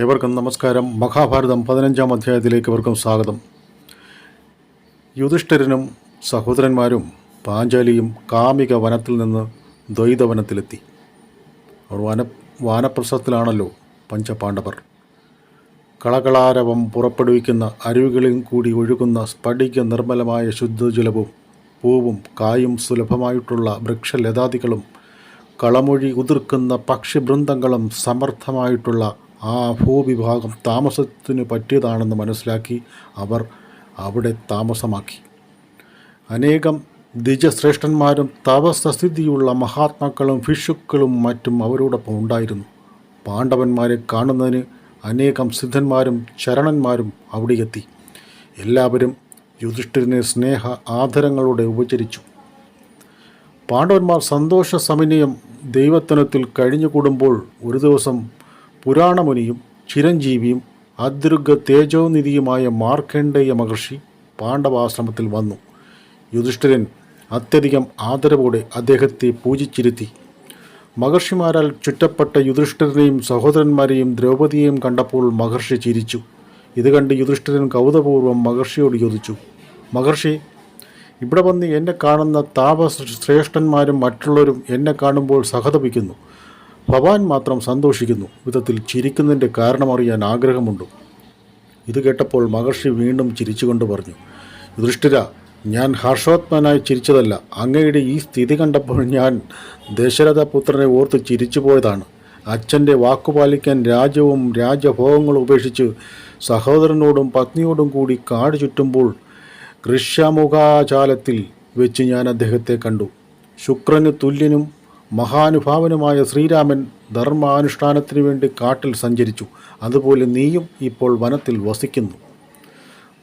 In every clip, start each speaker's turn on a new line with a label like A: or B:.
A: ഏവർക്കും നമസ്കാരം. മഹാഭാരതം പതിനഞ്ചാം അധ്യായത്തിലേക്ക് ഇവർക്കും സ്വാഗതം. യുധിഷ്ഠിരനും സഹോദരന്മാരും പാഞ്ചാലിയും കാമിക വനത്തിൽ നിന്ന് ദ്വൈതവനത്തിലെത്തി. അവർ വന വാനപ്രസത്തിലാണല്ലോ പഞ്ചപാണ്ഡവർ. കളകളാരവം പുറപ്പെടുവിക്കുന്ന അരുവികളിൽ കൂടി ഒഴുകുന്ന സ്ഫടിക നിർമ്മലമായ ശുദ്ധജലവും പൂവും കായും സുലഭമായിട്ടുള്ള വൃക്ഷലതാദികളും കളമൊഴി ഉതിർക്കുന്ന പക്ഷിബൃന്ദങ്ങളും സമർത്ഥമായിട്ടുള്ള ആ ഭൂവിഭാഗം താമസത്തിന് പറ്റിയതാണെന്ന് മനസ്സിലാക്കി അവർ അവിടെ താമസമാക്കി. അനേകം ദ്വിജശ്രേഷ്ഠന്മാരും തപസ്ഥിതിയുള്ള മഹാത്മാക്കളും ഭിഷുക്കളും മറ്റും അവരോടൊപ്പം ഉണ്ടായിരുന്നു. പാണ്ഡവന്മാരെ കാണുന്നതിന് അനേകം സിദ്ധന്മാരും ചരണന്മാരും അവിടെ എത്തി. എല്ലാവരും യുധിഷ്ഠിരനെ സ്നേഹ ആദരങ്ങളോടെ ഉപചരിച്ചു. പാണ്ഡവന്മാർ സന്തോഷ സമന്വയം ദൈവത്തനത്തിൽ കഴിഞ്ഞുകൂടുമ്പോൾ ഒരു ദിവസം പുരാണമുനിയും ചിരഞ്ജീവിയും അദൃഗ തേജോനിധിയുമായ മാർക്കണ്ഡേയ മഹർഷി പാണ്ഡവാശ്രമത്തിൽ വന്നു. യുധിഷ്ഠിരൻ അത്യധികം ആദരവോടെ അദ്ദേഹത്തെ പൂജിച്ചിരുത്തി. മഹർഷിമാരാൽ ചുറ്റപ്പെട്ട യുധിഷ്ഠിരനെയും സഹോദരന്മാരെയും ദ്രൗപദിയെയും കണ്ടപ്പോൾ മഹർഷി ചിരിച്ചു. ഇത് കണ്ട് യുധിഷ്ഠിരൻ കൗതപൂർവം മഹർഷിയോട് ചോദിച്ചു മഹർഷി ഇവിടെ വന്ന് എന്നെ കാണുന്ന താപ ശ്രേഷ്ഠന്മാരും മറ്റുള്ളവരും എന്നെ കാണുമ്പോൾ സഹതപിക്കുന്നു. ഭവാൻ മാത്രം സന്തോഷിക്കുന്നു. വിധത്തിൽ ചിരിക്കുന്നതിന്റെ കാരണമറിയാൻ ആഗ്രഹമുണ്ട്. ഇത് കേട്ടപ്പോൾ മഹർഷി വീണ്ടും ചിരിച്ചുകൊണ്ട് പറഞ്ഞു ദൃഷ്ടിര ഞാൻ ഹർഷോത്മനായി ചിരിച്ചതല്ല. അങ്ങയുടെ ഈ സ്ഥിതി കണ്ടപ്പോൾ ഞാൻ ദശരഥപുത്രനെ ഓർത്ത് ചിരിച്ചു പോയതാണ് അച്ഛന്റെ വാക്കുപാലിക്കാൻ രാജ്യവും രാജഭോഗങ്ങളും ഉപേക്ഷിച്ച് സഹോദരനോടും പത്നിയോടും കൂടി കാട് ചുറ്റുമ്പോൾ കൃഷ്യമുഖാചാലത്തിൽ വെച്ച് ഞാൻ അദ്ദേഹത്തെ കണ്ടു. ശുക്രന് തുല്യനും മഹാനുഭാവനുമായ ശ്രീരാമൻ ധർമാനുഷ്ഠാനത്തിനു വേണ്ടി കാട്ടിൽ സഞ്ചരിച്ചു. അതുപോലെ നീയും ഇപ്പോൾ വനത്തിൽ വസിക്കുന്നു.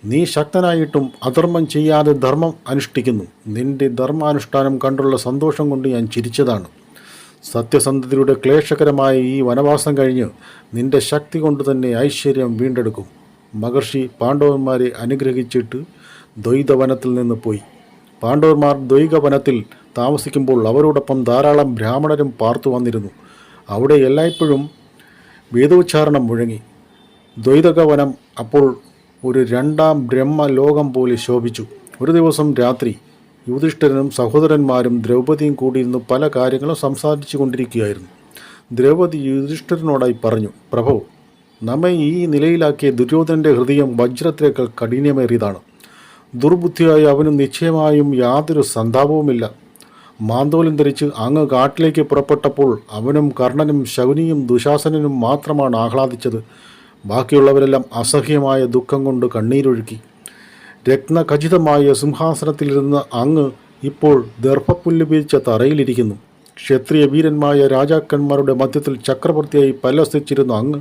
A: നീ ശക്തനായിട്ടും അധർമ്മം ചെയ്യാതെ ധർമ്മം അനുഷ്ഠിക്കുന്നു. നിന്റെ ധർമാനുഷ്ഠാനം കണ്ടുള്ള സന്തോഷം കൊണ്ട് ഞാൻ ചിരിച്ചതാണ്. സത്യസന്ധതയുടെ ക്ലേശകരമായ ഈ വനവാസം കഴിഞ്ഞ് നിന്റെ ശക്തി കൊണ്ട് തന്നെ ഐശ്വര്യം വീണ്ടെടുക്കും. മഹർഷി പാണ്ഡവന്മാരെ അനുഗ്രഹിച്ചിട്ട് ദ്വൈതവനത്തിൽ നിന്ന് പോയി. പാണ്ഡവന്മാർ ദ്വൈകവനത്തിൽ താമസിക്കുമ്പോൾ അവരോടൊപ്പം ധാരാളം ബ്രാഹ്മണരും പാർത്തു വന്നിരുന്നു. അവിടെ എല്ലായ്പ്പോഴും വേദോച്ചാരണം മുഴങ്ങി. ദ്വൈതകവനം അപ്പോൾ ഒരു രണ്ടാം ബ്രഹ്മലോകം പോലെ ശോഭിച്ചു. ഒരു ദിവസം രാത്രി യുധിഷ്ഠിരനും സഹോദരന്മാരും ദ്രൗപദിയും കൂടിയിരുന്ന് പല കാര്യങ്ങളും സംസാരിച്ചു കൊണ്ടിരിക്കുകയായിരുന്നു. ദ്രൗപദി യുധിഷ്ഠിരനോടായി പറഞ്ഞു പ്രഭു നമ്മെ ഈ നിലയിലാക്കിയ ദുര്യോധനന്റെ ഹൃദയം വജ്രത്തിലേക്കാൾ കഠിനമേറിയതാണ്. ദുർബുദ്ധിയായ അവന് നിശ്ചയമായും യാതൊരു സന്താപവുമില്ല. മാന്തോലം ധരിച്ച് അങ്ങ് കാട്ടിലേക്ക് പുറപ്പെട്ടപ്പോൾ അവനും കർണനും ശകുനിയും ദുശാസനനും മാത്രമാണ് ആഹ്ലാദിച്ചത്. ബാക്കിയുള്ളവരെല്ലാം അസഹ്യമായ ദുഃഖം കൊണ്ട് കണ്ണീരൊഴുക്കി. രത്നഖചിതമായ സിംഹാസനത്തിലിരുന്ന അങ്ങ് ഇപ്പോൾ ദർഭപ്പുല്ല് പിരിച്ച തറയിലിരിക്കുന്നു. ക്ഷത്രിയ വീരന്മായ രാജാക്കന്മാരുടെ മധ്യത്തിൽ ചക്രവർത്തിയായി പല്ലസിച്ചിരുന്ന അങ്ങ്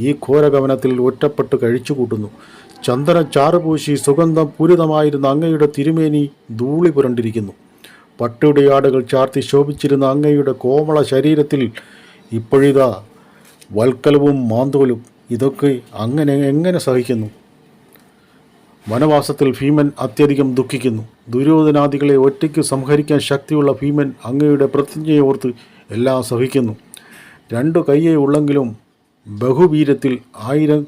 A: ഈ ഘോരഗമനത്തിൽ ഒറ്റപ്പെട്ട് കഴിച്ചുകൂട്ടുന്നു. ചന്ദന ചാറുപൂശി സുഗന്ധം പൂരിതമായിരുന്ന അങ്ങയുടെ തിരുമേനി ധൂളി പുരണ്ടിരിക്കുന്നു. പട്ടിയുടെ ആടുകൾ ചാർത്തി ശോഭിച്ചിരുന്ന അങ്ങയുടെ കോമള ശരീരത്തിൽ ഇപ്പോഴിതാ വൽക്കലവും മാന്തോലും ഇതൊക്കെ അങ്ങനെ എങ്ങനെ സഹിക്കുന്നു? വനവാസത്തിൽ ഭീമൻ അത്യധികം ദുഃഖിക്കുന്നു. ദുര്യോധനാദികളെ ഒറ്റയ്ക്ക് സംഹരിക്കാൻ ശക്തിയുള്ള ഭീമൻ അങ്ങയുടെ പ്രതിജ്ഞയെ ഓർത്ത് എല്ലാം സഹിക്കുന്നു. രണ്ടു കൈയേ ഉള്ളെങ്കിലും ബഹുവീരത്തിൽ ആയിരം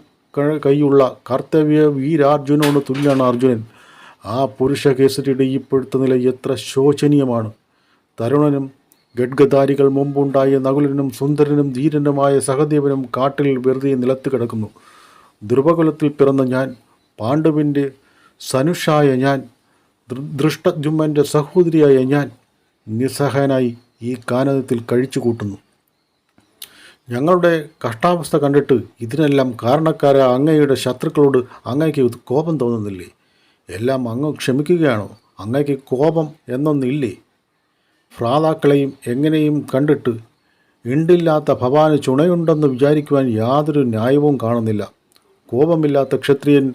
A: കൈയുള്ള കർത്തവ്യ വീരാർജുനോട് തുല്യാണ് അർജുനൻ. ആ പുരുഷ കേസരിയുടെ ഇപ്പോഴത്തെ നില എത്ര ശോചനീയമാണ്. തരുണനും ഗഡ്ഗധാരികൾ മുമ്പുണ്ടായ നകുലനും സുന്ദരനും ധീരനുമായ സഹദേവനും കാട്ടിൽ വെറുതെ നിലത്ത് കിടക്കുന്നു. ധ്രുവകുലത്തിൽ പിറന്ന ഞാൻ പാണ്ഡുവിന്റെ സനുഷായ ഞാൻ ദൃഷ്ടജുമ്മന്റെ സഹോദരിയായ ഞാൻ നിസ്സഹായനായി ഈ കാനനത്തിൽ കഴിച്ചു കൂട്ടുന്നു. ഞങ്ങളുടെ കഷ്ടാവസ്ഥ കണ്ടിട്ട് ഇതിനെല്ലാം കാരണക്കാരായ അങ്ങയുടെ ശത്രുക്കളോട് അങ്ങയ്ക്ക് കോപം തോന്നുന്നില്ലേ? എല്ലാം അങ്ങ് ക്ഷമിക്കുകയാണോ? അങ്ങയ്ക്ക് കോപം എന്നൊന്നില്ലേ? ഭ്രാതാക്കളെയും എങ്ങനെയും കണ്ടിട്ട് ഇണ്ടില്ലാത്ത ഭവാന് ചുണയുണ്ടെന്ന് വിചാരിക്കുവാൻ യാതൊരു ന്യായവും കാണുന്നില്ല. കോപമില്ലാത്ത ക്ഷത്രിയൻ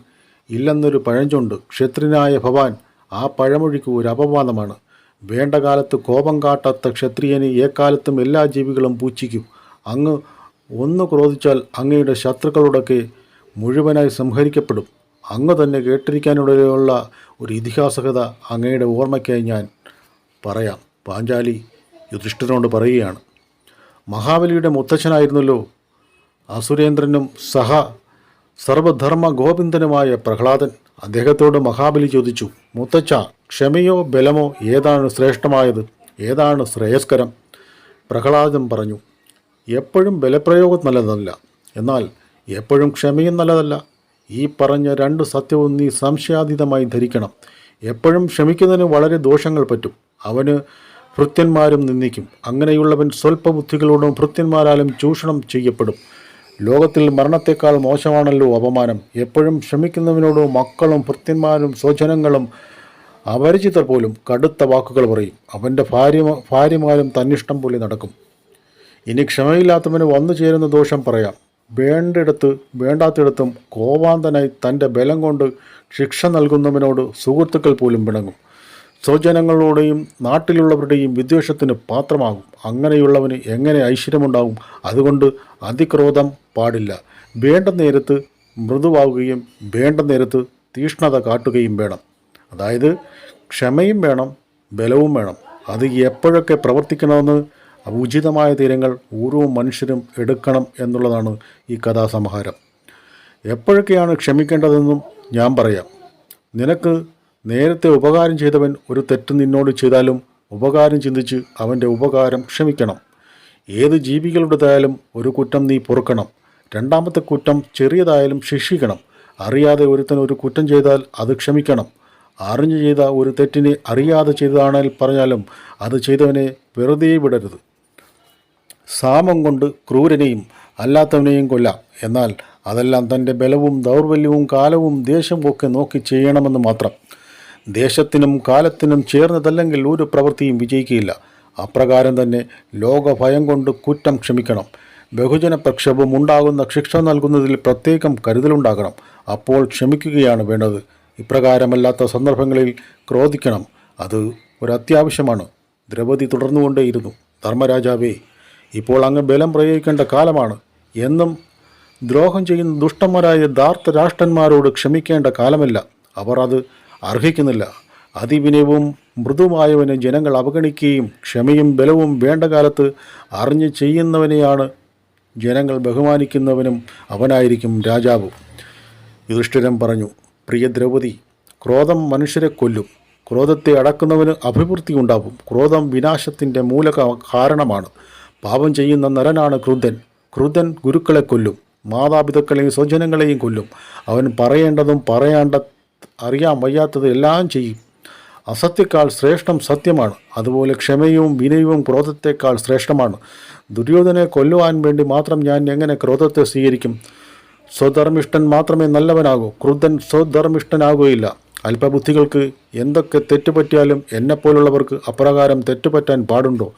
A: ഇല്ലെന്നൊരു പഴഞ്ചൊണ്ട്. ക്ഷത്രിയനായ ഭവാൻ ആ പഴമൊഴിക്ക് ഒരു അപവാദമാണ്. വേണ്ട കാലത്ത് കോപം കാട്ടാത്ത ക്ഷത്രിയനെ ഏക്കാലത്തും എല്ലാ ജീവികളും പൂച്ചിക്കും അങ്ങ് ഒന്ന് ക്രോധിച്ചാൽ അങ്ങയുടെ ശത്രുക്കളോടൊക്കെ മുഴുവനായി സംഹരിക്കപ്പെടും. അങ്ങ് തന്നെ കേട്ടിരിക്കാനിടയുള്ള ഒരു ഇതിഹാസകഥ അങ്ങയുടെ ഓർമ്മയ്ക്കായി ഞാൻ പറയാം. പാഞ്ചാലി യുധിഷ്ഠിരനോട് പറയുകയാണ് മഹാബലിയുടെ മുത്തച്ഛനായിരുന്നല്ലോ. അസുരേന്ദ്രനും സഹ സർവധർമ്മ ഗോവിന്ദനുമായ പ്രഹ്ലാദൻ അദ്ദേഹത്തോട് മഹാബലി ചോദിച്ചു മുത്തച്ഛ ക്ഷമയോ ബലമോ ഏതാണ് ശ്രേഷ്ഠമായത്? ഏതാണ് ശ്രേയസ്കരം? പ്രഹ്ലാദൻ പറഞ്ഞു എപ്പോഴും ബലപ്രയോഗം നല്ലതല്ല. എന്നാൽ എപ്പോഴും ക്ഷമയും നല്ലതല്ല. ഈ പറഞ്ഞ രണ്ട് സത്യവും നീ സംശയാതീതമായി ധരിക്കണം. എപ്പോഴും ക്ഷമിക്കുന്നതിന് വളരെ ദോഷങ്ങൾ പറ്റും. അവന് ഭൃത്യന്മാരും നിന്ദിക്കും. അങ്ങനെയുള്ളവൻ സ്വല്പബുദ്ധികളോടും ഭൃത്യന്മാരാലും ചൂഷണം ചെയ്യപ്പെടും. ലോകത്തിൽ മരണത്തെക്കാൾ മോശമാണല്ലോ അപമാനം. എപ്പോഴും ക്ഷമിക്കുന്നവനോട് മക്കളും ഭൃത്യന്മാരും സ്വജനങ്ങളും അപരിചിതർ പോലും കടുത്ത വാക്കുകൾ പറയും. അവന്റെ ഭാര്യ ഭാര്യമാരും തന്നിഷ്ടം പോലെ നടക്കും. ഇനി ക്ഷമയില്ലാത്തവന് വന്നു ചേരുന്ന ദോഷം പറയാം. വേണ്ടിടത്ത് വേണ്ടാത്തിടത്തും കോപാന്തനായി തന്റെ ബലം കൊണ്ട് ശിക്ഷ നൽകുന്നവനോട് സുഹൃത്തുക്കൾ പോലും പിണങ്ങും. സ്വജനങ്ങളുടെയും നാട്ടിലുള്ളവരുടെയും വിദ്വേഷത്തിന് പാത്രമാകും. അങ്ങനെയുള്ളവന് എങ്ങനെ ഐശ്വര്യമുണ്ടാകും അതുകൊണ്ട് അതിക്രോധം പാടില്ല. വേണ്ട നേരത്ത് മൃദുവാകുകയും വേണ്ട നേരത്ത് തീഷ്ണത കാട്ടുകയും വേണം. അതായത് ക്ഷമയും വേണം ബലവും വേണം. അത് എപ്പോഴൊക്കെ പ്രവർത്തിക്കണമെന്ന് ഉചിതമായ തീരങ്ങൾ ഓരോ മനുഷ്യരും എടുക്കണം എന്നുള്ളതാണ് ഈ കഥാസമാഹാരം എപ്പോഴൊക്കെയാണ് ക്ഷമിക്കേണ്ടതെന്നും ഞാൻ പറയാം. നിനക്ക് നേരത്തെ ഉപകാരം ചെയ്തവൻ ഒരു തെറ്റ് നിന്നോട് ചെയ്താലും ഉപകാരം ചിന്തിച്ച് അവന്റെ ഉപകാരം ക്ഷമിക്കണം. ഏത് ജീവികളുടേതായാലും ഒരു കുറ്റം നീ പൊറുക്കണം. രണ്ടാമത്തെ കുറ്റം ചെറിയതായാലും ശിക്ഷിക്കണം. അറിയാതെ ഒരുത്തൻ ഒരു കുറ്റം ചെയ്താൽ അത് ക്ഷമിക്കണം. അറിഞ്ഞു ചെയ്ത ഒരു തെറ്റിനെ അറിയാതെ ചെയ്തതാണെങ്കിൽ പറഞ്ഞാലും അത് ചെയ്തവനെ വെറുതെ വിടരുത്. സാമം കൊണ്ട് ക്രൂരനെയും അല്ലാത്തവനെയും കൊല്ലാം. എന്നാൽ അതെല്ലാം തന്റെ ബലവും ദൗർബല്യവും കാലവും ദേശവും ഒക്കെ നോക്കി ചെയ്യണമെന്ന് മാത്രം. ദേശത്തിനും കാലത്തിനും ചേർന്നതല്ലെങ്കിൽ ഒരു പ്രവൃത്തിയും വിജയിക്കുകയില്ല. അപ്രകാരം തന്നെ ലോകഭയം കൊണ്ട് കുറ്റം ക്ഷമിക്കണം. ബഹുജന പ്രക്ഷോഭം ഉണ്ടാകുന്ന ശിക്ഷ നൽകുന്നതിൽ പ്രത്യേകം കരുതലുണ്ടാകണം. അപ്പോൾ ക്ഷമിക്കുകയാണ് വേണ്ടത്. ഇപ്രകാരമല്ലാത്ത സന്ദർഭങ്ങളിൽ ക്രോധിക്കണം. അത് ഒരത്യാവശ്യമാണ് ദ്രൗപതി തുടർന്നുകൊണ്ടേയിരുന്നു. ധർമ്മരാജാവേ ഇപ്പോൾ അങ്ങ് ബലം പ്രയോഗിക്കേണ്ട കാലമാണ്. എന്നും ദ്രോഹം ചെയ്യുന്ന ദുഷ്ടന്മാരായ ധാർത്ത രാഷ്ട്രന്മാരോട് ക്ഷമിക്കേണ്ട കാലമല്ല. അവർ അത് അർഹിക്കുന്നില്ല. അതിവിനയവും മൃദുവായവനെ ജനങ്ങൾ അവഗണിക്കുകയും ക്ഷമയും ബലവും വേണ്ട കാലത്ത് അറിഞ്ഞ് ചെയ്യുന്നവനെയാണ് ജനങ്ങൾ ബഹുമാനിക്കുന്നവനും അവനായിരിക്കും രാജാവ്. യുധിഷ്ഠിരം പറഞ്ഞു പ്രിയ ദ്രൗപതി ക്രോധം മനുഷ്യരെ കൊല്ലും. ക്രോധത്തെ അടക്കുന്നവന് അഭിവൃദ്ധി ഉണ്ടാവും. ക്രോധം വിനാശത്തിന്റെ മൂല കാരണമാണ് പാപം ചെയ്യുന്ന നരനാണ് ക്രുദ്ധൻ ക്രുദ്ധൻ ഗുരുക്കളെ കൊല്ലും. മാതാപിതാക്കളെയും സ്വജനങ്ങളെയും കൊല്ലും. അവൻ പറയേണ്ടതും പറയാണ്ട അറിയാൻ വയ്യാത്തത് എല്ലാം ചെയ്യും. അസത്യക്കാൾ ശ്രേഷ്ഠം സത്യമാണ്. അതുപോലെ ക്ഷമയും വിനയവും ക്രോധത്തെക്കാൾ ശ്രേഷ്ഠമാണ്. ദുര്യോധനെ കൊല്ലുവാൻ വേണ്ടി മാത്രം ഞാൻ എങ്ങനെ ക്രോധത്തെ സ്വീകരിക്കും? സ്വധർമ്മിഷ്ഠൻ മാത്രമേ നല്ലവനാകൂ. ക്രുദ്ധൻ സ്വധർമ്മിഷ്ഠനാകുകയില്ല. അല്പബുദ്ധികൾക്ക് എന്തൊക്കെ തെറ്റുപറ്റിയാലും എന്നെപ്പോലുള്ളവർക്ക് അപ്രകാരം തെറ്റുപറ്റാൻ പാടുണ്ടോ?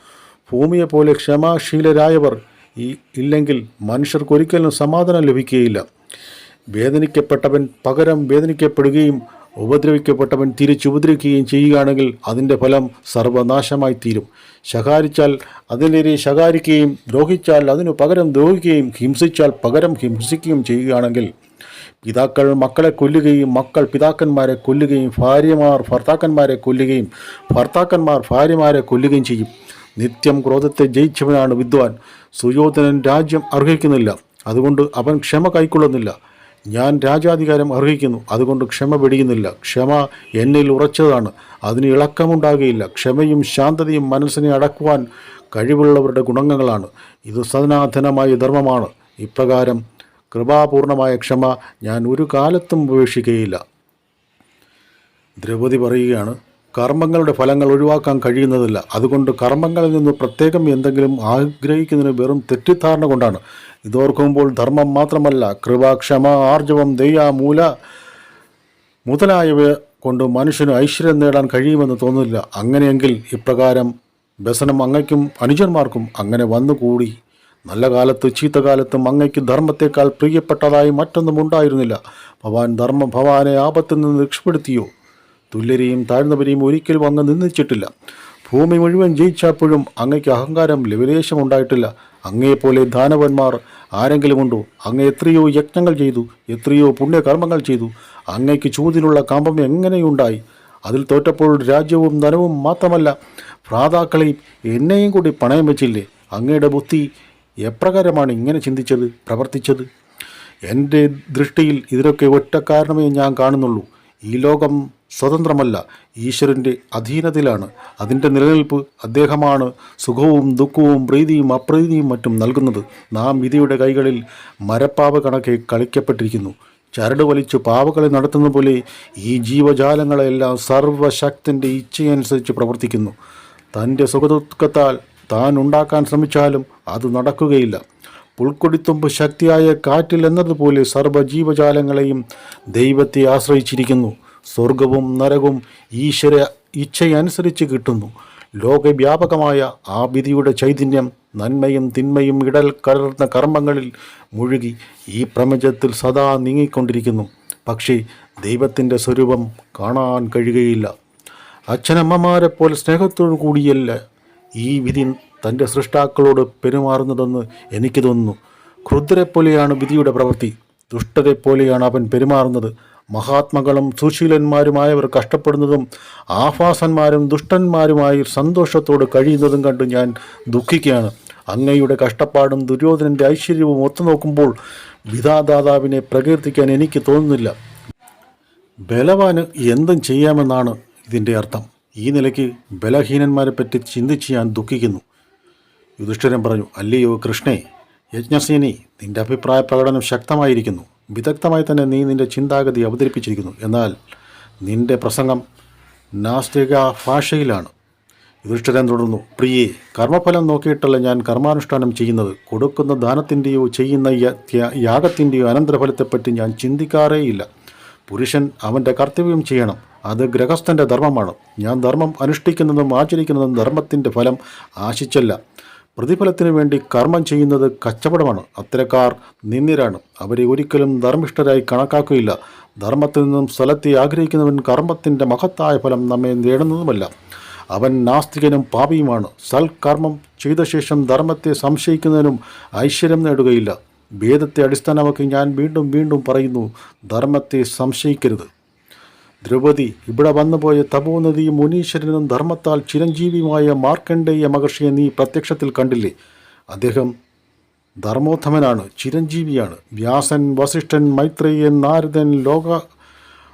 A: ഭൂമിയെപ്പോലെ ക്ഷമാശീലരായവർ ഈ ഇല്ലെങ്കിൽ മനുഷ്യർക്കൊരിക്കലും സമാധാനം ലഭിക്കുകയില്ല. വേദനിക്കപ്പെട്ടവൻ പകരം വേദനിക്കപ്പെടുകയും ഉപദ്രവിക്കപ്പെട്ടവൻ തിരിച്ചുപദ്രവിക്കുകയും ചെയ്യുകയാണെങ്കിൽ അതിന്റെ ഫലം സർവനാശമായി തീരും. ശകാരിച്ചാൽ അതിനെതിരെ ശകാരിക്കുകയും ദ്രോഹിച്ചാൽ അതിനു പകരം ദ്രോഹിക്കുകയും ഹിംസിച്ചാൽ പകരം ഹിംസിക്കുകയും ചെയ്യുകയാണെങ്കിൽ പിതാക്കൾ മക്കളെ കൊല്ലുകയും മക്കൾ പിതാക്കന്മാരെ കൊല്ലുകയും ഭാര്യമാർ ഭർത്താക്കന്മാരെ കൊല്ലുകയും ഭർത്താക്കന്മാർ ഭാര്യമാരെ കൊല്ലുകയും ചെയ്യും. നിത്യം ക്രോധത്തെ ജയിച്ചവനാണ് വിദ്വാൻ. സുയോധനൻ രാജ്യം അർഹിക്കുന്നില്ല. അതുകൊണ്ട് അവൻ ക്ഷമ കൈക്കൊള്ളുന്നില്ല. ഞാൻ രാജാധികാരം അർഹിക്കുന്നു. അതുകൊണ്ട് ക്ഷമ വെടിയുന്നില്ല. ക്ഷമ എന്നിൽ ഉറച്ചതാണ്. അതിന് ഇളക്കമുണ്ടാകുകയില്ല ക്ഷമയും ശാന്തതയും മനസ്സിനെ അടക്കുവാൻ കഴിവുള്ളവരുടെ ഗുണങ്ങളാണ്. ഇത് സനാതനമായ ധർമ്മമാണ്. ഇപ്രകാരം കൃപാപൂർണമായ ക്ഷമ ഞാൻ ഒരു കാലത്തും ഉപേക്ഷിക്കുകയില്ല ദ്രൗപതി പറയുകയാണ് കർമ്മങ്ങളുടെ ഫലങ്ങൾ ഒഴിവാക്കാൻ കഴിയുന്നതല്ല. അതുകൊണ്ട് കർമ്മങ്ങളിൽ നിന്ന് പ്രത്യേകം എന്തെങ്കിലും ആഗ്രഹിക്കുന്നതിന് വെറും തെറ്റിദ്ധാരണ കൊണ്ടാണ്. ഇതോർക്കുമ്പോൾ ധർമ്മം മാത്രമല്ല കൃപ ക്ഷമ ആർജവം ദയ മൂല മുതലായവ കൊണ്ട് മനുഷ്യന് ഐശ്വര്യം നേടാൻ കഴിയുമെന്ന് തോന്നുന്നില്ല. അങ്ങനെയെങ്കിൽ ഇപ്രകാരം വ്യസനം അങ്ങയ്ക്കും അനുജന്മാർക്കും അങ്ങനെ വന്നുകൂടി. നല്ല കാലത്ത് ചീത്തകാലത്തും അങ്ങയ്ക്ക് ധർമ്മത്തെക്കാൾ പ്രിയപ്പെട്ടതായി മറ്റൊന്നും ഉണ്ടായിരുന്നില്ല. ഭവാൻ ധർമ്മ ഭവാനെ ആപത്തിൽ നിന്ന് രക്ഷപ്പെടുത്തിയോ? തുല്യരെയും താഴ്ന്നവരെയും ഒരിക്കൽ അങ്ങ് നിന്ദിച്ചിട്ടില്ല. ഭൂമി മുഴുവൻ ജയിച്ചപ്പോഴും അങ്ങയ്ക്ക് അഹങ്കാരം ലവലേശം ഉണ്ടായിട്ടില്ല. അങ്ങയെപ്പോലെ ദാനവന്മാർ ആരെങ്കിലുമുണ്ടോ അങ്ങ് എത്രയോ യജ്ഞങ്ങൾ ചെയ്തു എത്രയോ പുണ്യകർമ്മങ്ങൾ ചെയ്തു. അങ്ങയ്ക്ക് ചൂതിനുള്ള കമ്പം എങ്ങനെയുണ്ടായി? അതിൽ തോറ്റപ്പോൾ രാജ്യവും ധനവും മാത്രമല്ല ഭ്രാതാക്കളെയും എന്നെയും കൂടി പണയം വെച്ചില്ലേ? അങ്ങയുടെ ബുദ്ധി എപ്രകാരമാണ് ഇങ്ങനെ ചിന്തിച്ചത് പ്രവർത്തിച്ചത്? എന്റെ ദൃഷ്ടിയിൽ ഇതിനൊക്കെ ഒറ്റ കാരണമേ ഞാൻ കാണുന്നുള്ളൂ. ഈ ലോകം സ്വതന്ത്രമല്ല. ഈശ്വരന്റെ അധീനതയിലാണ്. അതിന്റെ നിലനിൽപ്പ് അദ്ദേഹമാണ് സുഖവും ദുഃഖവും പ്രീതിയും അപ്രീതിയും മറ്റും നൽകുന്നത്. നാം വിധിയുടെ കൈകളിൽ മരപ്പാവ കണക്കെ കളിക്കപ്പെട്ടിരിക്കുന്നു. ചരട് വലിച്ച് പാവകളെ നടത്തുന്ന പോലെ ഈ ജീവജാലങ്ങളെല്ലാം സർവശക്തിന്റെ ഇച്ഛയനുസരിച്ച് പ്രവർത്തിക്കുന്നു. തന്റെ സുഖദുഃഖത്താൽ താൻ ഉണ്ടാക്കാൻ ശ്രമിച്ചാലും അത് നടക്കുകയില്ല. പുൽക്കൊടിത്തുമ്പ് ശക്തിയായ കാറ്റിൽ എന്നതുപോലെ സർവജീവജാലങ്ങളെയും ദൈവത്തെ ആശ്രയിച്ചിരിക്കുന്നു. സ്വർഗവും നരകവും ഈശ്വര ഇച്ഛയനുസരിച്ച് കിട്ടുന്നു. ലോകവ്യാപകമായ ആ വിധിയുടെ ചൈതന്യം നന്മയും തിന്മയും ഇടൽ കലർന്ന കർമ്മങ്ങളിൽ മുഴുകി ഈ പ്രപഞ്ചത്തിൽ സദാ നീങ്ങിക്കൊണ്ടിരിക്കുന്നു. പക്ഷേ ദൈവത്തിന്റെ സ്വരൂപം കാണാൻ കഴിയുകയില്ല. അച്ഛനമ്മമാരെ പോലെ സ്നേഹത്തോടു കൂടിയല്ല ഈ വിധി തന്റെ സൃഷ്ടാക്കളോട് പെരുമാറുന്നതെന്ന് എനിക്ക് തോന്നുന്നു. ക്രുദ്ധരെപ്പോലെയാണ് വിധിയുടെ പ്രവൃത്തി. ദുഷ്ടരെ പോലെയാണ് അവൻ പെരുമാറുന്നത്. മഹാത്മകളും സുശീലന്മാരുമായവർ കഷ്ടപ്പെടുന്നതും ആഭാസന്മാരും ദുഷ്ടന്മാരുമായി സന്തോഷത്തോട് കഴിയുന്നതും കണ്ട് ഞാൻ ദുഃഖിക്കുകയാണ്. അങ്ങയുടെ കഷ്ടപ്പാടും ദുര്യോധനന്റെ ഐശ്വര്യവും ഒത്തുനോക്കുമ്പോൾ വിധാദാതാവിനെ പ്രകീർത്തിക്കാൻ എനിക്ക് തോന്നുന്നില്ല. ബലവാന് എന്തും ചെയ്യാമെന്നാണ് ഇതിന്റെ അർത്ഥം. ഈ നിലയ്ക്ക് ബലഹീനന്മാരെ പറ്റി ചിന്തിച്ച് ഞാൻ ദുഃഖിക്കുന്നു. യുധിഷ്ഠിരൻ പറഞ്ഞു അല്ലയോ കൃഷ്ണേ യജ്ഞസേനി നിന്റെ അഭിപ്രായ പ്രകടനം ശക്തമായിരിക്കുന്നു. വിദഗ്ധമായി തന്നെ നീ നിന്റെ ചിന്താഗതി അവതരിപ്പിച്ചിരിക്കുന്നു. എന്നാൽ നിന്റെ പ്രസംഗം നാസ്തിക ഭാഷയിലാണ്. യുധിഷ്ഠിരൻ തുടർന്നു പ്രിയേ കർമ്മഫലം നോക്കിയിട്ടല്ല ഞാൻ കർമാനുഷ്ഠാനം ചെയ്യുന്നത്. കൊടുക്കുന്ന ദാനത്തിന്റെയോ ചെയ്യുന്ന യാഗത്തിന്റെയോ അനന്തരഫലത്തെപ്പറ്റി ഞാൻ ചിന്തിക്കാറേയില്ല. പുരുഷൻ അവന്റെ കർത്തവ്യം ചെയ്യണം. അത് ഗ്രഹസ്ഥന്റെ ധർമ്മമാണ്. ഞാൻ ധർമ്മം അനുഷ്ഠിക്കുന്നതും ആചരിക്കുന്നതും ധർമ്മത്തിന്റെ ഫലം ആശിച്ചല്ല. പ്രതിഫലത്തിനു വേണ്ടി കർമ്മം ചെയ്യുന്നത് കച്ചവടമാണ്. അത്തരക്കാർ നിന്ദ്യരാണ് അവരെ ഒരിക്കലും ധർമ്മിഷ്ഠരായി കണക്കാക്കുകയില്ല. ധർമ്മത്തിൽ നിന്നും സ്ഥലത്തെ ആഗ്രഹിക്കുന്നവൻ കർമ്മത്തിന്റെ മഹത്തായ ഫലം നമ്മെ നേടുന്നതുമല്ല. അവൻ നാസ്തികനും പാപിയുമാണ്. സൽക്കർമ്മം ചെയ്ത ശേഷം ധർമ്മത്തെ സംശയിക്കുന്നതിനും ഐശ്വര്യം നേടുകയില്ല. ഭേദത്തെ അടിസ്ഥാനമാക്കി ഞാൻ വീണ്ടും വീണ്ടും പറയുന്നു ധർമ്മത്തെ സംശയിക്കരുത്. ദ്രൗപദി ഇവിടെ വന്നുപോയ തപോനദിയും മുനീശ്വരനും ധർമ്മത്താൽ ചിരഞ്ജീവിയുമായ മാർക്കണ്ഡേയ മഹർഷിയെ നീ പ്രത്യക്ഷത്തിൽ കണ്ടില്ലേ? അദ്ദേഹം ധർമ്മോത്തമനാണ് ചിരഞ്ജീവിയാണ്. വ്യാസൻ വസിഷ്ഠൻ മൈത്രേയൻ നാരദൻ ലോക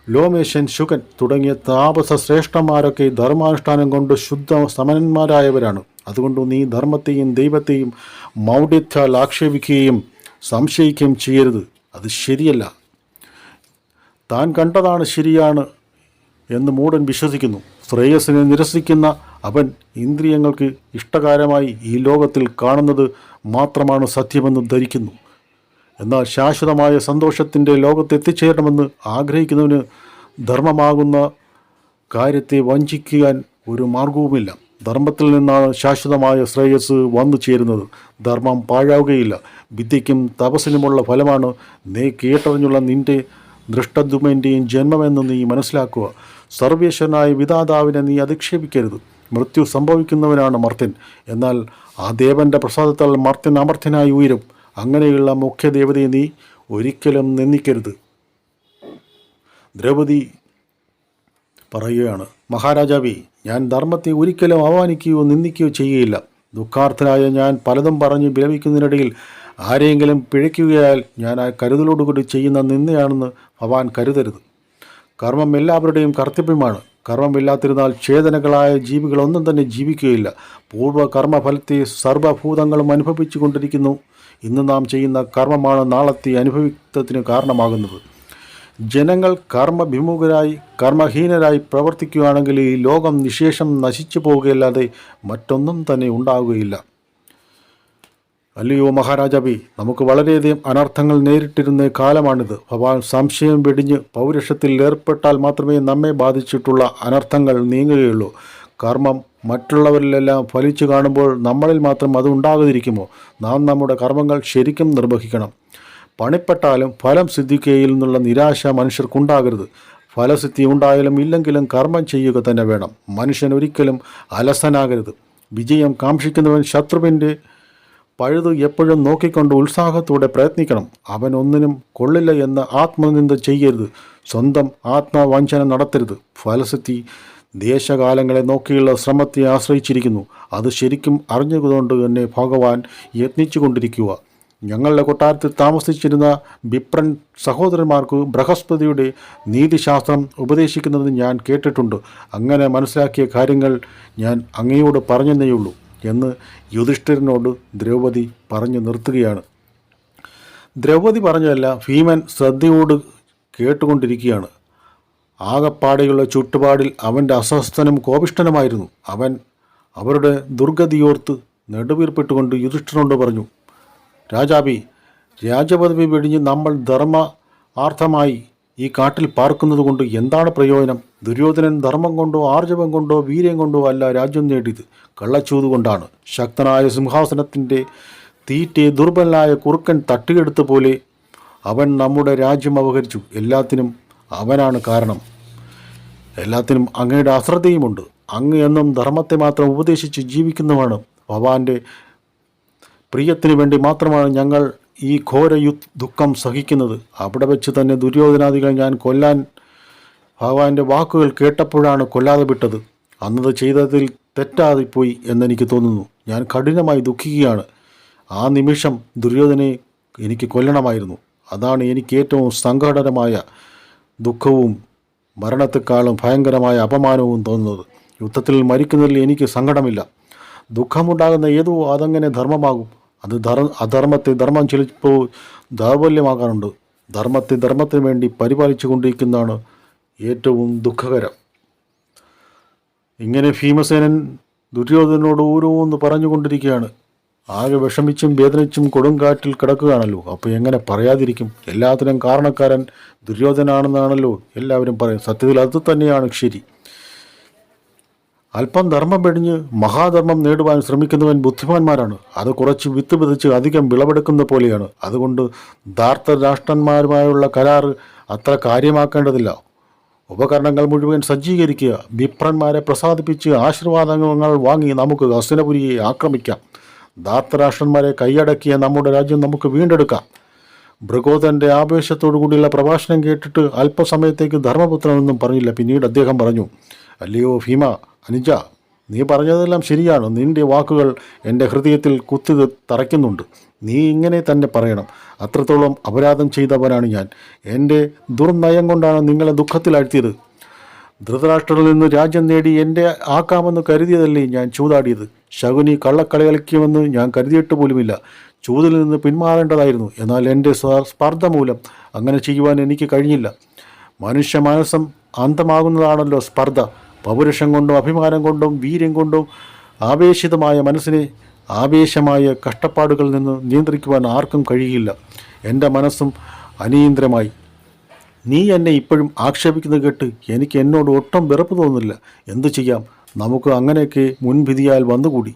A: ലോമേശൻ ശുകൻ തുടങ്ങിയ താപസ ശ്രേഷ്ഠന്മാരൊക്കെ ധർമാനുഷ്ഠാനം കൊണ്ട് ശുദ്ധ സമനന്മാരായവരാണ്. അതുകൊണ്ട് നീ ധർമ്മത്തെയും ദൈവത്തെയും മൗഢ്യത്താൽ ആക്ഷേപിക്കുകയും സംശയിക്കുകയും ചെയ്യരുത്. അത് ശരിയല്ല. താൻ കണ്ടതാണ് ശരിയാണ്. എന്ന് മൂടൻ വിശ്വസിക്കുന്നു. ശ്രേയസ്സിനെ നിരസിക്കുന്ന അവൻ ഇന്ദ്രിയങ്ങൾക്ക് ഇഷ്ടകാരമായി ഈ ലോകത്തിൽ കാണുന്നത് മാത്രമാണ് സത്യമെന്ന് ധരിക്കുന്നു. എന്നാൽ ശാശ്വതമായ സന്തോഷത്തിന്റെ ലോകത്തെത്തിച്ചേരണമെന്ന് ആഗ്രഹിക്കുന്നവന് ധർമ്മമാകുന്ന കാര്യത്തെ വഞ്ചിക്കാൻ ഒരു മാർഗവുമില്ല ധർമ്മത്തിൽ നിന്നാണ് ശാശ്വതമായ ശ്രേയസ് വന്നു ചേരുന്നത്. ധർമ്മം പാഴാവുകയില്ല. വിദ്യയ്ക്കും തപസ്സിനുമുള്ള ഫലമാണ് നീ കേട്ടറിഞ്ഞുള്ള നിന്റെ ദൃഷ്ടദ്യുമന്റെയും ജന്മമെന്ന് നീ മനസ്സിലാക്കുക. സർവേശ്വരനായ വിധാതാവിനെ നീ അധിക്ഷേപിക്കരുത്. മൃത്യു സംഭവിക്കുന്നവനാണ് മർത്യൻ. എന്നാൽ ആ ദേവന്റെ പ്രസാദത്താൽ മർത്യൻ അമർത്യനായി ഉയരും. അങ്ങനെയുള്ള മുഖ്യദേവതയെ നീ ഒരിക്കലും നിന്ദിക്കരുത്. ദ്രൗപദി പറയുകയാണ് മഹാരാജാവി ഞാൻ ധർമ്മത്തെ ഒരിക്കലും അവമാനിക്കുകയോ നിന്ദിക്കുകയോ ചെയ്യുകയില്ല. ദുഃഖാർത്ഥനായ ഞാൻ പലതും പറഞ്ഞ് വിലപിക്കുന്നതിനിടയിൽ ആരെയെങ്കിലും പിഴയ്ക്കുകയാൽ ഞാൻ ആ കരുതലോടുകൂടി ചെയ്യുന്ന നിന്ദയാണെന്ന് ഭവാൻ കരുതരുത്. കർമ്മം എല്ലാവരുടെയും കർത്തവ്യമാണ്. കർമ്മമില്ലാത്തിരുന്നാൽ ഛേദനകളായ ജീവികളൊന്നും തന്നെ ജീവിക്കുകയില്ല. പൂർവ കർമ്മഫലത്തെ സർവഭൂതങ്ങളും അനുഭവിച്ചു കൊണ്ടിരിക്കുന്നു ഇന്ന് നാം ചെയ്യുന്ന കർമ്മമാണ് നാളത്തെ അനുഭവിത്തത്തിന് കാരണമാകുന്നത്. ജനങ്ങൾ കർമ്മവിമുഖരായി കർമ്മഹീനരായി പ്രവർത്തിക്കുകയാണെങ്കിൽ ഈ ലോകം നിശേഷം നശിച്ചു പോവുകയല്ലാതെ മറ്റൊന്നും തന്നെ ഉണ്ടാവുകയില്ല അല്ലയോ മഹാരാജാവി നമുക്ക് വളരെയധികം അനർത്ഥങ്ങൾ നേരിട്ടിരുന്ന കാലമാണിത്. ഭഗവാൻ സംശയം വെടിഞ്ഞ് പൗരുഷത്തിൽ ഏർപ്പെട്ടാൽ മാത്രമേ നമ്മെ ബാധിച്ചിട്ടുള്ള അനർത്ഥങ്ങൾ നീങ്ങുകയുള്ളൂ. കർമ്മം മറ്റുള്ളവരിലെല്ലാം ഫലിച്ചു കാണുമ്പോൾ നമ്മളിൽ മാത്രം അത് ഉണ്ടാകാതിരിക്കുമോ? നാം നമ്മുടെ കർമ്മങ്ങൾ ശരിക്കും നിർവഹിക്കണം. പണിപ്പെട്ടാലും ഫലം സിദ്ധിക്കുകയിൽ നിന്നുള്ള നിരാശ മനുഷ്യർക്കുണ്ടാകരുത്. ഫലസിദ്ധി ഉണ്ടായാലും ഇല്ലെങ്കിലും കർമ്മം ചെയ്യുക തന്നെ വേണം. മനുഷ്യൻ ഒരിക്കലും അലസനാകരുത്. വിജയം കാക്ഷിക്കുന്നവൻ ശത്രുവിന്റെ പഴുത് എപ്പോഴും നോക്കിക്കൊണ്ട് ഉത്സാഹത്തോടെ പ്രയത്നിക്കണം. അവൻ ഒന്നിനും കൊള്ളില്ല എന്ന് ആത്മനിന്ദ ചെയ്യരുത്. സ്വന്തം ആത്മവഞ്ചന നടത്തരുത്. ഫലസ്ഥിതി ദേശകാലങ്ങളെ നോക്കിയുള്ള ശ്രമത്തെ ആശ്രയിച്ചിരിക്കുന്നു. അത് ശരിക്കും അറിഞ്ഞുകൊണ്ട് തന്നെ ഭഗവാൻ യത്നിച്ചുകൊണ്ടിരിക്കുക. ഞങ്ങളുടെ കൊട്ടാരത്തിൽ താമസിച്ചിരുന്ന ബിപ്രൻ സഹോദരന്മാർക്ക് ബൃഹസ്പതിയുടെ നീതിശാസ്ത്രം ഉപദേശിക്കുന്നത് ഞാൻ കേട്ടിട്ടുണ്ട്. അങ്ങനെ മനസ്സിലാക്കിയ കാര്യങ്ങൾ ഞാൻ അങ്ങയോട് പറഞ്ഞെന്നേയുള്ളൂ. എന്ന് യുധിഷ്ഠിരനോട് ദ്രൗപദി പറഞ്ഞു നിർത്തുകയാണ്. ദ്രൗപദി പറഞ്ഞതല്ല ഭീമൻ ശ്രദ്ധയോട് കേട്ടുകൊണ്ടിരിക്കുകയാണ്. ആകപ്പാടെയുള്ള ചുറ്റുപാടിൽ അവന്റെ അസ്വസ്ഥനും കോപിഷ്ഠനുമായിരുന്നു. അവൻ അവരുടെ ദുർഗതിയോർത്ത് നെടുവീർപ്പെട്ടുകൊണ്ട് യുധിഷ്ഠിരനോട് പറഞ്ഞു രാജാവി രാജപദവി വെടിഞ്ഞ് നമ്മൾ ധർമ്മ ആർത്ഥമായി ഈ കാട്ടിൽ പാർക്കുന്നത് കൊണ്ട് എന്താണ് പ്രയോജനം? ദുര്യോധനൻ ധർമ്മം കൊണ്ടോ ആർജവം കൊണ്ടോ വീര്യം കൊണ്ടോ അല്ല രാജ്യം നേടിയത്. കള്ളച്ചൂത് കൊണ്ടാണ്. ശക്തനായ സിംഹാസനത്തിന്റെ തീറ്റെ ദുർബലനായ കുറുക്കൻ തട്ടിയെടുത്ത പോലെ അവൻ നമ്മുടെ രാജ്യം അപഹരിച്ചു. എല്ലാത്തിനും അവനാണ് കാരണം. എല്ലാത്തിനും അങ്ങയുടെ അശ്രദ്ധയുമുണ്ട്. അങ്ങ് എന്നും ധർമ്മത്തെ മാത്രം ഉപദേശിച്ച് ജീവിക്കുന്നതാണ് ഭവാന്റെ പ്രിയത്തിനു വേണ്ടി മാത്രമാണ് ഞങ്ങൾ ഈ ഘോര ദുഃഖം സഹിക്കുന്നത് അവിടെ വെച്ച് തന്നെ ദുര്യോധനാദികൾ ഞാൻ കൊല്ലാൻ ഭഗവാന്റെ വാക്കുകൾ കേട്ടപ്പോഴാണ് കൊല്ലാതെ വിട്ടത്. അന്നത് ചെയ്തതിൽ തെറ്റാതെ പോയി എന്നെനിക്ക് തോന്നുന്നു. ഞാൻ കഠിനമായി ദുഃഖിക്കുകയാണ്. ആ നിമിഷം ദുര്യോധനെ എനിക്ക് കൊല്ലണമായിരുന്നു. അതാണ് എനിക്ക് ഏറ്റവും സങ്കടകരമായ ദുഃഖവും മരണത്തെക്കാളും ഭയങ്കരമായ അപമാനവും തോന്നുന്നത്. യുദ്ധത്തിൽ മരിക്കുന്നതിൽ എനിക്ക് സങ്കടമില്ല. ദുഃഖമുണ്ടാകുന്ന ഏതോ അതങ്ങനെ ധർമ്മമാകും. അത് ധർ അധർമ്മത്തെ ധർമ്മം ചിലപ്പോൾ ദൗർബല്യമാകാറുണ്ട് ധർമ്മത്തെ ധർമ്മത്തിന് വേണ്ടി പരിപാലിച്ചു കൊണ്ടിരിക്കുന്നതാണ് ഏറ്റവും ദുഃഖകരം. ഇങ്ങനെ ഭീമസേനൻ ദുര്യോധനോട് ഓരോന്ന് പറഞ്ഞുകൊണ്ടിരിക്കുകയാണ്. ആകെ വിഷമിച്ചും വേദനിച്ചും കൊടുങ്കാറ്റിൽ കിടക്കുകയാണല്ലോ. അപ്പോൾ എങ്ങനെ പറയാതിരിക്കും? എല്ലാത്തിനും കാരണക്കാരൻ ദുര്യോധനാണെന്നാണല്ലോ എല്ലാവരും പറയും സത്യത്തിൽ അത് തന്നെയാണ് ശരി. അല്പം ധർമ്മം വെടിഞ്ഞ് മഹാധർമ്മം നേടുവാൻ ശ്രമിക്കുന്നവൻ ബുദ്ധിമാന്മാരാണ്. അത് കുറച്ച് വിത്ത് വിതച്ച് അധികം വിളവെടുക്കുന്ന പോലെയാണ്. അതുകൊണ്ട് ധാർത്ത രാഷ്ട്രന്മാരുമായുള്ള കരാറ് അത്ര കാര്യമാക്കേണ്ടതില്ല. ഉപകരണങ്ങൾ മുഴുവൻ സജ്ജീകരിക്കുക വിപ്രന്മാരെ പ്രസാദിപ്പിച്ച് ആശീർവാദങ്ങൾ വാങ്ങി നമുക്ക് ഹസ്തനപുരിയെ ആക്രമിക്കാം. ധാർത്തരാഷ്ട്രന്മാരെ കൈയടക്കിയ നമ്മുടെ രാജ്യം നമുക്ക് വീണ്ടെടുക്കാം. ഭൃഗോദന്റെ ആവേശത്തോടു കൂടിയുള്ള പ്രഭാഷണം കേട്ടിട്ട് അല്പസമയത്തേക്ക് ധർമ്മപുത്രനൊന്നും പറഞ്ഞില്ല. പിന്നീട് അദ്ദേഹം പറഞ്ഞു അല്ലയോ ഭീമ അനുജ നീ പറഞ്ഞതെല്ലാം ശരിയാണ്. നിന്റെ വാക്കുകൾ എന്റെ ഹൃദയത്തിൽ കുത്തി തറയ്ക്കുന്നുണ്ട്. നീ ഇങ്ങനെ തന്നെ പറയണം. അത്രത്തോളം അപരാധം ചെയ്തവനാണ് ഞാൻ. എന്റെ ദുർനയം കൊണ്ടാണ് നിങ്ങളെ ദുഃഖത്തിലാഴ്ത്തിയത്. ധൃതരാഷ്ട്രത്തിൽ നിന്ന് രാജ്യം നേടി എന്റെ ആക്കാമെന്ന് കരുതിയതല്ലേ ഞാൻ ചൂതാടിയത്. ശകുനി കള്ളക്കളി കളിക്കുമെന്ന് ഞാൻ കരുതിയിട്ട് പോലുമില്ല. ചൂതിൽ നിന്ന് പിന്മാറേണ്ടതായിരുന്നു. എന്നാൽ എന്റെ സ്പർദ്ധ മൂലം അങ്ങനെ ചെയ്യുവാൻ എനിക്ക് കഴിഞ്ഞില്ല. മനുഷ്യ മനസ്സം അന്തമാകുന്നതാണല്ലോ സ്പർദ്ധ. പൗരുഷം കൊണ്ടും അഭിമാനം കൊണ്ടും വീര്യം കൊണ്ടും ആവേശിതമായ മനസ്സിനെ ആവേശമായ കഷ്ടപ്പാടുകളിൽ നിന്ന് നിയന്ത്രിക്കുവാൻ ആർക്കും കഴിയില്ല. എന്റെ മനസ്സും അനിയന്ത്രമായി നീ എന്നെ ഇപ്പോഴും ആക്ഷേപിക്കുന്നത് കേട്ട് എനിക്ക് എന്നോട് ഒട്ടും വെറുപ്പ് തോന്നുന്നില്ല. എന്തു ചെയ്യാം? നമുക്ക് അങ്ങനെയൊക്കെ മുൻവിധിയാൽ വന്നുകൂടി.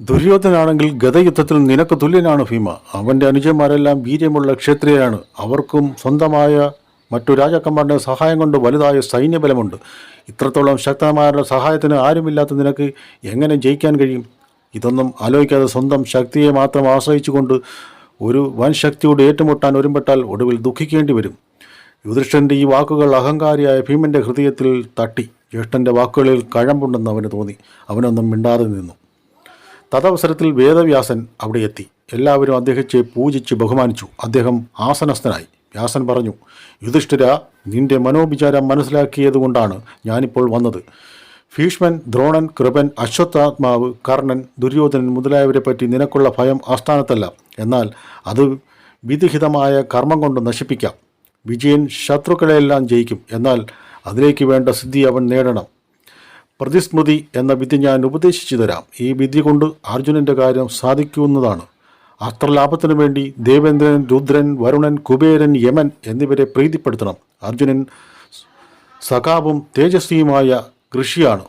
A: ദുര്യോധനാണെങ്കിൽ ഗതയുദ്ധത്തിൽ നിനക്ക് തുല്യനാണ് ഭീമ. അവന്റെ അനുജന്മാരെല്ലാം വീര്യമുള്ള ക്ഷത്രിയരാണ്. അവർക്കും സ്വന്തമായ മറ്റു രാജാക്കന്മാരുടെ സഹായം കൊണ്ട് വലുതായ സൈന്യബലമുണ്ട്. ഇത്രത്തോളം ശക്തന്മാരുടെ സഹായത്തിന് ആരുമില്ലാത്ത നിനക്ക് എങ്ങനെ ജയിക്കാൻ കഴിയും? ഇതൊന്നും ആലോചിക്കാതെ സ്വന്തം ശക്തിയെ മാത്രം ആശ്രയിച്ചുകൊണ്ട് ഒരു വൻ ശക്തിയോട് ഏറ്റുമുട്ടാൻ ഒരുമ്പെട്ടാൽ ഒടുവിൽ ദുഃഖിക്കേണ്ടി വരും. യുധിഷ്ഠന്റെ ഈ വാക്കുകൾ അഹങ്കാരിയായ ഭീമന്റെ ഹൃദയത്തിൽ തട്ടി. ജ്യേഷ്ഠന്റെ വാക്കുകളിൽ കഴമ്പുണ്ടെന്ന് അവന് തോന്നി. അവനൊന്നും മിണ്ടാതെ നിന്നു. തദവസരത്തിൽ വേദവ്യാസൻ അവിടെ എത്തി. എല്ലാവരും അദ്ദേഹത്തെ പൂജിച്ച് ബഹുമാനിച്ചു. അദ്ദേഹം ആസനസ്ഥനായി. വ്യാസൻ പറഞ്ഞു യുധിഷ്ഠിര നിന്റെ മനോവിചാരം മനസ്സിലാക്കിയതുകൊണ്ടാണ് ഞാനിപ്പോൾ വന്നത്. ഭീഷ്മൻ ദ്രോണൻ കൃപൻ അശ്വത്ഥാത്മാവ് കർണൻ ദുര്യോധനൻ മുതലായവരെ പറ്റി നിനക്കുള്ള ഭയം ആസ്ഥാനത്തല്ല. എന്നാൽ അത് വിധിഹിതമായ കർമ്മം കൊണ്ട് നശിപ്പിക്കാം. വിജയൻ ശത്രുക്കളെയെല്ലാം ജയിക്കും. എന്നാൽ അതിലേക്ക് വേണ്ട സിദ്ധി അവൻ നേടണം. പ്രതിസ്മൃതി എന്ന വിദ്യ ഞാൻ ഉപദേശിച്ചു തരാം ഈ വിദ്യ കൊണ്ട് അർജുനന്റെ കാര്യം സാധിക്കുന്നതാണ് അസ്ത്രലാഭത്തിനു വേണ്ടി ദേവേന്ദ്രൻ രുദ്രൻ വരുണൻ കുബേരൻ യമൻ എന്നിവരെ പ്രീതിപ്പെടുത്തണം. അർജുനൻ സഖാവും തേജസ്വിയുമായ കൃഷിയാണ്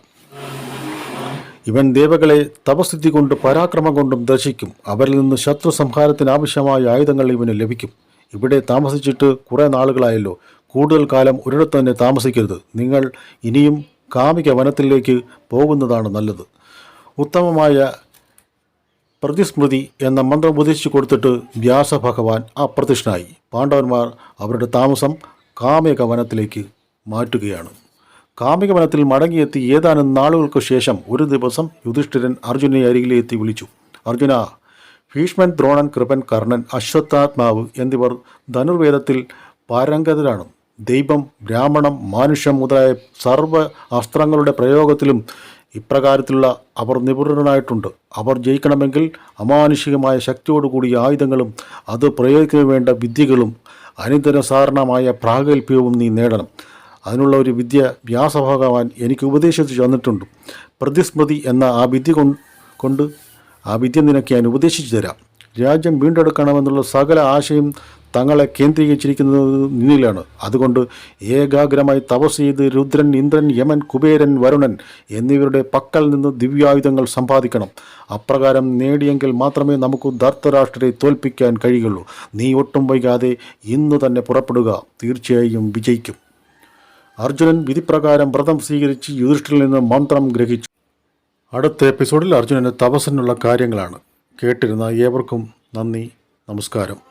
A: ഇവൻ ദേവകളെ തപസ്ഥിതി കൊണ്ട് പരാക്രമം കൊണ്ടും ദർശിക്കും. അവരിൽ നിന്ന് ശത്രു സംഹാരത്തിനാവശ്യമായ ആയുധങ്ങൾ ഇവന് ലഭിക്കും. ഇവിടെ താമസിച്ചിട്ട് കുറേ നാളുകളായല്ലോ. കൂടുതൽ കാലം ഒരിടത്ത് തന്നെ താമസിക്കരുത്. നിങ്ങൾ ഇനിയും കാമിക വനത്തിലേക്ക് പോകുന്നതാണ് നല്ലത്. ഉത്തമമായ പ്രതിസ്മൃതി എന്ന മന്ത്രം ഉപദേശിച്ചു കൊടുത്തിട്ട് വ്യാസഭഗവാൻ അപ്രത്യക്ഷനായി. പാണ്ഡവന്മാർ അവരുടെ താമസം കാമികവനത്തിലേക്ക് മാറ്റുകയാണ്. കാമികവനത്തിൽ മടങ്ങിയെത്തി ഏതാനും നാളുകൾക്ക് ശേഷം ഒരു ദിവസം യുധിഷ്ഠിരൻ അർജുനെ അരികിലെത്തി വിളിച്ചു. അർജുന ഭീഷ്മൻ ദ്രോണൻ കൃപൻ കർണൻ അശ്വത്ഥാത്മാവ് എന്നിവർ ധനുർവേദത്തിൽ പാരംഗതരാണ്. ദൈവം ബ്രാഹ്മണം മാനുഷ്യം മുതലായ സർവ അസ്ത്രങ്ങളുടെ പ്രയോഗത്തിലും ഇപ്രകാരത്തിലുള്ള അവർ നിപുണരായിട്ടുണ്ട്. അവർ ജയിക്കണമെങ്കിൽ അമാനുഷികമായ ശക്തിയോടുകൂടിയ ആയുധങ്ങളും അത് പ്രയോഗിക്കാൻ വേണ്ട വിദ്യകളും അനിതരസാരണമായ പ്രാഗൽഭ്യവും നീ നേടണം. അതിനുള്ള ഒരു വിദ്യ വ്യാസഭഗവാൻ എനിക്ക് ഉപദേശിച്ചു തന്നിട്ടുണ്ട്. പ്രതിസ്മൃതി എന്ന ആ വിദ്യ കൊണ്ട് ആ വിദ്യ നിനക്ക് ഞാൻ ഉപദേശിച്ചു തരാം. രാജ്യം വീണ്ടെടുക്കണമെന്നുള്ള സകല ആശയം തങ്ങളെ കേന്ദ്രീകരിച്ചിരിക്കുന്നത് നിന്നിലാണ് അതുകൊണ്ട് ഏകാഗ്രമായി തപസ് ചെയ്ത് രുദ്രൻ ഇന്ദ്രൻ യമൻ കുബേരൻ വരുണൻ എന്നിവരുടെ പക്കൽ നിന്ന് ദിവ്യായുധങ്ങൾ സമ്പാദിക്കണം. അപ്രകാരം നേടിയെങ്കിൽ മാത്രമേ നമുക്ക് ധർത്തരാഷ്ട്രരെ തോൽപ്പിക്കാൻ കഴിയുള്ളൂ നീ ഒട്ടും വൈകാതെ ഇന്നു തന്നെ പുറപ്പെടുക. തീർച്ചയായും വിജയിക്കും. അർജുനൻ വിധിപ്രകാരം വ്രതം സ്വീകരിച്ച് യുധിഷ്ഠിരിൽ നിന്ന് മന്ത്രം ഗ്രഹിച്ചു. അടുത്ത എപ്പിസോഡിൽ അർജുനന് തപസ്സിനുള്ള കാര്യങ്ങളാണ്. കേട്ടിരുന്ന ഏവർക്കും നന്ദി നമസ്കാരം.